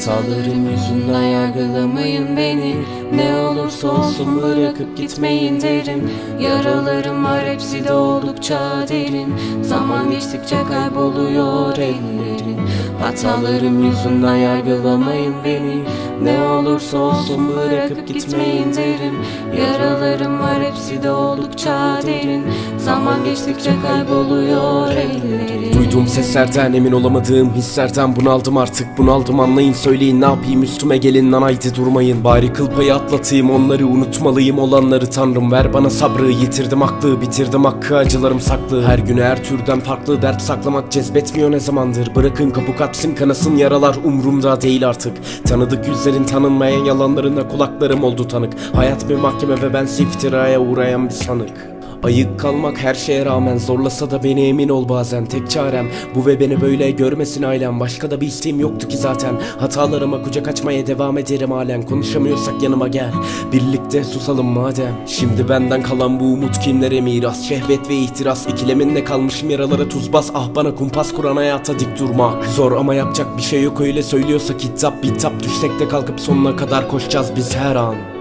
Hatalarım yüzünden yargılamayın beni. Ne olursa olsun bırakıp gitmeyin derim. Yaralarım var hepsi de oldukça derin. Zaman geçtikçe kayboluyor ellerin Hatalarım yüzünden yargılamayın beni. Ne olursa olsun bırakıp gitmeyin derim. Yaralarım var hepsi de oldukça derin Zaman geçtikçe kayboluyor ellerin Duyduğum seslerden emin olamadığım hislerden bunaldım artık bunaldım. Anlayın söyleyin. Ne yapayım? Üstüme gelin lan haydi durmayın. Bari kıl payı atlatayım onları unutmalıyım. Olanları tanrım ver bana sabrı. Yitirdim aklı bitirdim hakkı. Acılarım saklı. Her güne her türden farklı dert saklamak cezbetmiyor ne zamandır. Bırakın kabuk atsın kanasın yaralar. Umrumda değil artık. Tanıdık yüzlerin tanınmayan yalanlarına kulaklarım oldu tanık. Hayat bir mahkeme ve ben iftiraya uğrayan bir sanık Ayık kalmak her şeye rağmen zorlasa da beni emin ol bazen. Tek çarem bu ve beni böyle görmesin ailem. Başka da bir isteğim yoktu ki zaten. Hatalarıma kucak açmaya devam ederim halen. Konuşamıyorsak yanıma gel. Birlikte susalım madem. Şimdi benden kalan bu umut kimlere? Miras Şehvet ve ihtiras. İkileminde kalmışım yaralara tuz bas. Ah bana kumpas kuran hayata dik durmak Zor ama yapacak bir şey yok. Öyle söylüyorsa kitap bitap Düşsek de kalkıp sonuna kadar koşacağız biz her an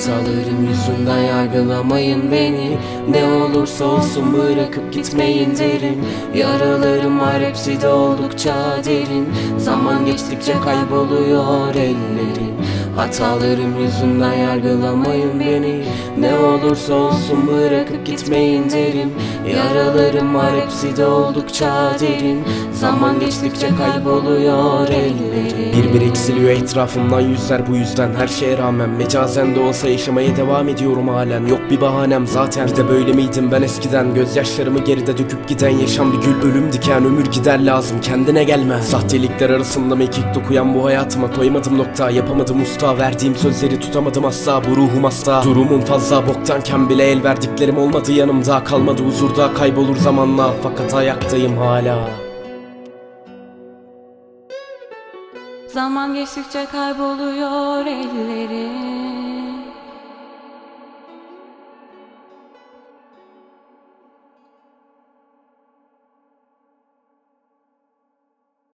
Hatalarım yüzünden yargılamayın beni. Ne olursa olsun bırakıp gitmeyin derim. Yaralarım var hepsi de oldukça derin. Zaman geçtikçe kayboluyor ellerin Hatalarım yüzünden yargılamayın beni. Ne olursa olsun bırakıp gitmeyin derim. Yaralarım var hepsi de oldukça derin. Zaman geçtikçe kayboluyor ellerin Bir bir eksiliyor etrafımdan yüzler bu yüzden. Her şeye rağmen mecazen de olsa yaşamaya devam ediyorum halen. Yok bir bahanem zaten. Bir de böyle miydim ben eskiden? Gözyaşlarımı geride döküp giden yaşam bir gül ölüm diken ömür gider lazım. Kendine gelme. Sahtelikler arasında mekik dokuyan bu hayatıma koymadım nokta. Yapamadım usta. Verdiğim sözleri tutamadım asla. Bu ruhum hasta. Durumum fazla. Boktanken bile el verdiklerim olmadı yanımda. Kalmadı huzurda. Kaybolur zamanla. Fakat ayaktayım hala Zaman geçtikçe kayboluyor ellerin